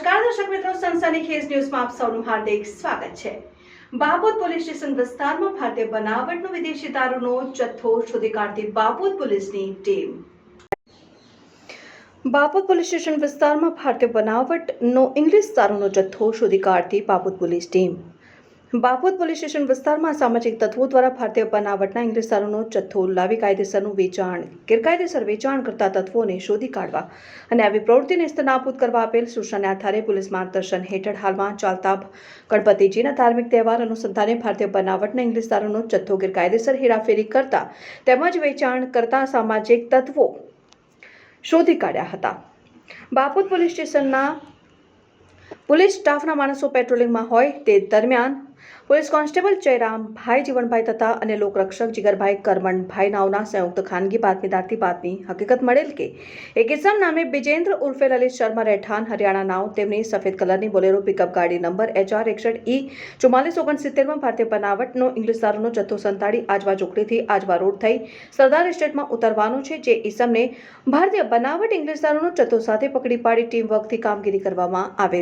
નમસ્કાર, દર્શક મિત્રો, સનસની ખેસ ન્યૂઝમાં આપ સૌનું હાર્દિક સ્વાગત છે. બાપોદ પોલીસ સ્ટેશન વિસ્તારમાં ભારતીય બનાવટનો વિદેશી દારૂનો જથ્થો શોધી કાઢતી બાપોદ પોલીસની ટીમ. બાપોદ પોલીસ સ્ટેશન વિસ્તારમાં ભારતીય બનાવટનો ઇંગ્લિશ દારૂનો જથ્થો શોધી કાઢતી બાપોદ પોલીસ ટીમ. બાપોદ પોલીસ સ્ટેશન વિસ્તારમાં સામાજિક તત્વો દ્વારા ભારતીય બનાવટના ઇંગ્લિશ દારૂનો જથ્થો લાવી કાયદેસરનું વેચાણ, ગેરકાયદેસર વેચાણ કરતા તત્વોને શોધી કાઢવા અને આવી પ્રવૃત્તિને સ્તનાબૂદ કરવા આપેલ સૂચનાને આધારે પોલીસ માર્ગદર્શન હેઠળ હાલમાં ચાલતા ગણપતિજીના ધાર્મિક તહેવાર અનુસંધાને ભારતીય બનાવટના ઇંગ્લિશ દારૂનો જથ્થો ગેરકાયદેસર હેરાફેરી કરતા તેમજ વેચાણ કરતા સામાજિક તત્વો શોધી કાઢ્યા હતા. બાપોદ પોલીસ સ્ટેશનના પોલીસ સ્ટાફના માણસો પેટ્રોલિંગમાં હોય તે દરમિયાન પોલીસ કોન્સ્ટેબલ જયરામભાઈ જીવનભાઈ તથા અને લોકરક્ષક જીગરભાઈ કરમણભાઈ નાવના સંયુક્ત ખાનગી બાતમીદારથી બાતમી હકીકત મળેલ કે એક ઇસમ નામે બિજેન્દ્ર ઉર્ફે લલિત શર્મા રહેઠાણ, હરિયાણા નાવ, તેમની સફેદ કલરની બોલેરો પિકઅપ ગાડી નંબર એચઆર એકસઠ ઈ ચુમ્માલીસ ઓગણસિત્તેરમાં ભારતીય બનાવટનો ઇંગ્લિશ દારૂનો જથ્થો સંતાડી આજવા ચોકડીથી આજવા રોડ થઈ સરદાર એસ્ટેટમાં ઉતરવાનો છે, જે ઇસમને ભારતીય બનાવટ ઇંગ્લિશ દારૂનો જથ્થો સાથે પકડી પાડી ટીમ વર્કથી કામગીરી કરવામાં આવે